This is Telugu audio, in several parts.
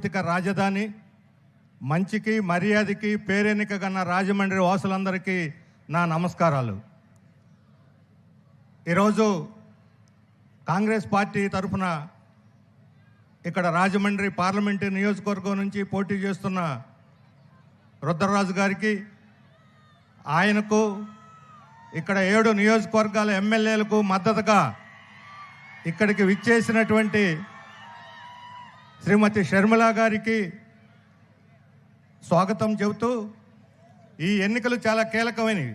సాంస్కృతిక రాజధాని మంచికి మర్యాదకి పేరెనిక కన్న రాజమండ్రి వాసులందరికీ నా నమస్కారాలు. ఈరోజు కాంగ్రెస్ పార్టీ తరఫున ఇక్కడ రాజమండ్రి పార్లమెంటు నియోజకవర్గం నుంచి పోటీ చేస్తున్న రుద్రరాజు గారికి ఆయనకు ఇక్కడ ఏడు నియోజకవర్గాల ఎమ్మెల్యేలకు మద్దతుగా ఇక్కడికి విచ్చేసినటువంటి శ్రీమతి షర్మిల గారికి స్వాగతం చెబుతూ ఈ ఎన్నికలు చాలా కీలకమైనవి.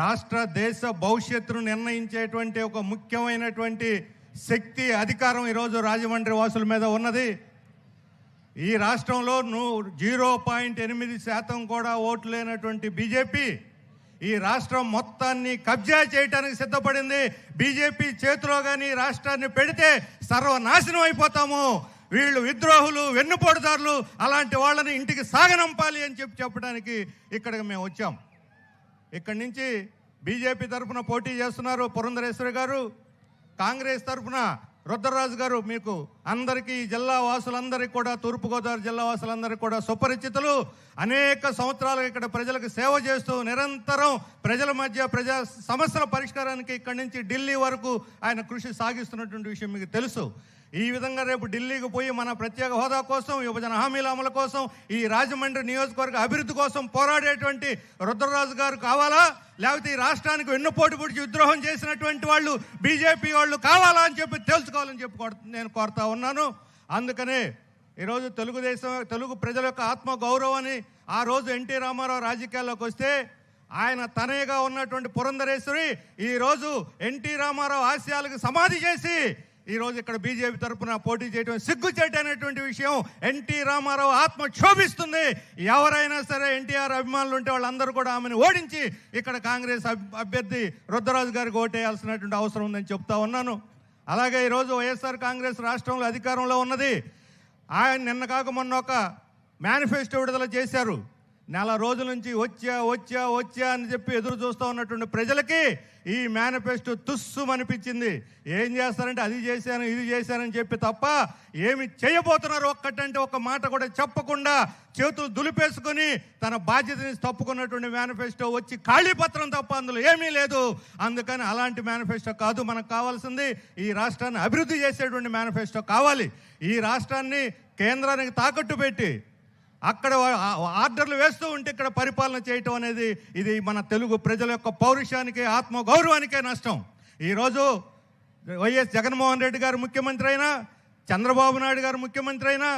రాష్ట్ర దేశ భవిష్యత్తును నిర్ణయించేటువంటి ఒక ముఖ్యమైనటువంటి శక్తి అధికారం ఈరోజు రాజమండ్రి వాసుల మీద ఉన్నది. ఈ రాష్ట్రంలో నువ్వు జీరో పాయింట్ ఎనిమిది శాతం కూడా ఓట్లు లేనటువంటి బీజేపీ ఈ రాష్ట్రం మొత్తాన్ని కబ్జా చేయడానికి సిద్ధపడింది. బీజేపీ చేతిలో కానీ రాష్ట్రాన్ని పెడితే సర్వనాశనం అయిపోతాము. వీళ్ళు విద్రోహులు వెన్నుపోటుదారులు అలాంటి వాళ్ళని ఇంటికి సాగనంపాలి అని చెప్పి చెప్పడానికి ఇక్కడికి మేము వచ్చాం. ఇక్కడి నుంచి బీజేపీ తరఫున పోటీ చేస్తున్నారు పురంధరేశ్వరి గారు. కాంగ్రెస్ తరఫున రుద్రరాజు గారు మీకు అందరికీ జిల్లా వాసులందరికీ కూడా తూర్పుగోదావరి జిల్లా వాసులందరికీ కూడా సుపరిచితులు. అనేక సంవత్సరాలు ఇక్కడ ప్రజలకు సేవ చేస్తూ నిరంతరం ప్రజల మధ్య ప్రజా సమస్యల పరిష్కారానికి ఇక్కడి నుంచి ఢిల్లీ వరకు ఆయన కృషి సాగిస్తున్నటువంటి విషయం మీకు తెలుసు. ఈ విధంగా రేపు ఢిల్లీకి పోయి మన ప్రత్యేక హోదా కోసం విభజన హామీల అమలు కోసం ఈ రాజమండ్రి నియోజకవర్గ అభివృద్ధి కోసం పోరాడేటువంటి రుద్రరాజు గారు కావాలా? లేకపోతే ఈ రాష్ట్రానికి వెన్నుపోటు పొడిచి విద్రోహం చేసినటువంటి వాళ్ళు బీజేపీ వాళ్ళు కావాలా అని చెప్పి తెలుసుకోవాలని చెప్పి నేను కోరుతా ఉన్నాను. అందుకనే ఈరోజు తెలుగుదేశం తెలుగు ప్రజల యొక్క ఆత్మ గౌరవాన్ని ఆ రోజు ఎన్టీ రామారావు రాజకీయాల్లోకి వస్తే ఆయన తనయగా ఉన్నటువంటి పురంధరేశ్వరి ఈరోజు ఎన్టీ రామారావు ఆశయాలకు సమాధి చేసి ఈరోజు ఇక్కడ బీజేపీ తరపున పోటీ చేయడం సిగ్గుచేటు అనేటువంటి విషయం ఎన్టీ రామారావు ఆత్మ క్షోభిస్తుంది. ఎవరైనా సరే ఎన్టీఆర్ అభిమానులు ఉంటే వాళ్ళందరూ కూడా ఆమెను ఓడించి ఇక్కడ కాంగ్రెస్ అభ్యర్థి రుద్రరాజు గారికి ఓటేయాల్సినటువంటి అవసరం ఉందని చెప్తా ఉన్నాను. అలాగే ఈరోజు వైఎస్ఆర్ కాంగ్రెస్ రాష్ట్రంలో అధికారంలో ఉన్నది. ఆయన నిన్న కాక మొన్న ఒక మేనిఫెస్టో విడుదల చేశారు. నెల రోజుల నుంచి వచ్చా వచ్చా వచ్చా అని చెప్పి ఎదురు చూస్తూ ఉన్నటువంటి ప్రజలకి ఈ మేనిఫెస్టో తుస్సు అనిపించింది ఏం చేస్తారంటే అది చేశాను ఇది చేశానని చెప్పి తప్ప ఏమి చేయబోతున్నారు ఒక్కటంటే ఒక మాట కూడా చెప్పకుండా చేతులు దులిపేసుకొని తన బాధ్యతని తప్పుకున్నటువంటి మేనిఫెస్టో వచ్చి ఖాళీ పత్రం తప్ప అందులో ఏమీ లేదు. అందుకని అలాంటి మేనిఫెస్టో కాదు మనకు కావాల్సింది ఈ రాష్ట్రాన్ని అభివృద్ధి చేసేటువంటి మేనిఫెస్టో కావాలి. ఈ రాష్ట్రాన్ని కేంద్రానికి తాకట్టు పెట్టి అక్కడ ఆర్డర్లు వేస్తూ ఉంటే ఇక్కడ పరిపాలన చేయటం అనేది ఇది మన తెలుగు ప్రజల యొక్క పౌరుషానికి ఆత్మ గౌరవానికే నష్టం ఈరోజు వైఎస్ జగన్మోహన్ రెడ్డి గారు ముఖ్యమంత్రి అయినా చంద్రబాబు నాయుడు గారు ముఖ్యమంత్రి అయినా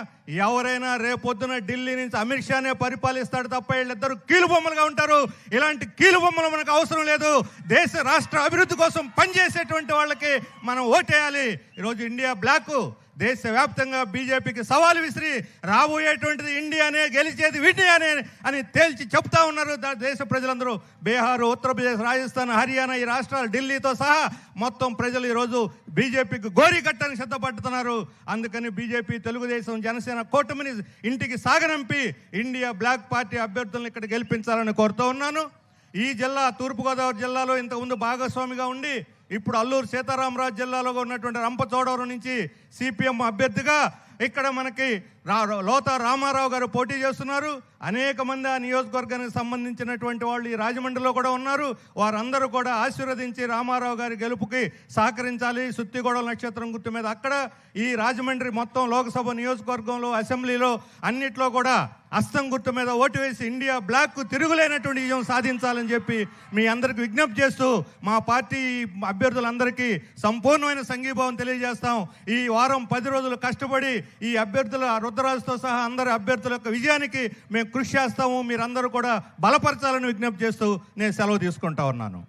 ఎవరైనా రేపొద్దున ఢిల్లీ నుంచి అమిత్ షానే పరిపాలిస్తాడు తప్ప వీళ్ళిద్దరు కీలుబొమ్మలుగా ఉంటారు. ఇలాంటి కీలుబొమ్మలు మనకు అవసరం లేదు. దేశ రాష్ట్ర అభివృద్ధి కోసం పనిచేసేటువంటి వాళ్ళకి మనం ఓటేయాలి. ఈరోజు ఇండియా బ్లాక్. దేశవ్యాప్తంగా బీజేపీకి సవాలు విసిరి రాబోయేటువంటిది ఇండియానే గెలిచేది ఇండియానే అని తేల్చి చెప్తా ఉన్నారు దేశ ప్రజలందరూ. బీహార్ ఉత్తరప్రదేశ్ రాజస్థాన్ హర్యానా ఈ రాష్ట్రాలు ఢిల్లీతో సహా మొత్తం ప్రజలు ఈరోజు బీజేపీకి గోరీ కట్టడానికి సిద్ధపడుతున్నారు. అందుకని బీజేపీ తెలుగుదేశం జనసేన కూటమిని ఇంటికి సాగనంపి ఇండియా బ్లాక్ పార్టీ అభ్యర్థులను ఇక్కడ గెలిపించాలని కోరుతూ ఉన్నాను. ఈ జిల్లా తూర్పుగోదావరి జిల్లాలో ఇంతకుముందు భాగస్వామిగా ఉండి ఇప్పుడు అల్లూరు సీతారామరాజు జిల్లాలో ఉన్నటువంటి రంపచోడవరం నుంచి సిపిఎం అభ్యర్థిగా ఇక్కడ మనకి రా లోత రామారావు గారు పోటీ చేస్తున్నారు. అనేక మంది ఆ నియోజకవర్గానికి సంబంధించినటువంటి వాళ్ళు ఈ రాజమండ్రిలో కూడా ఉన్నారు. వారందరూ కూడా ఆశీర్వదించి రామారావు గారి గెలుపుకి సహకరించాలి. సుత్తిగొడవ నక్షత్రం గుర్తు మీద అక్కడ ఈ రాజమండ్రి మొత్తం లోక్సభ నియోజకవర్గంలో అసెంబ్లీలో అన్నిట్లో కూడా అస్తం గుర్తు మీద ఓటు వేసి ఇండియా బ్లాక్ తిరుగులేనటువంటి విజయం సాధించాలని చెప్పి మీ అందరికి విజ్ఞప్తి చేస్తూ మా పార్టీ అభ్యర్థులందరికీ సంపూర్ణమైన సంఘీభావం తెలియజేస్తాం. ఈ వారం పది రోజులు కష్టపడి ఈ అభ్యర్థుల రుద్రరాజుతో సహా అందరి అభ్యర్థుల యొక్క విజయానికి మేము కృషి చేస్తాము. మీరందరూ కూడా బలపరచాలని విజ్ఞప్తి చేస్తూ నేను సెలవు తీసుకుంటా ఉన్నాను.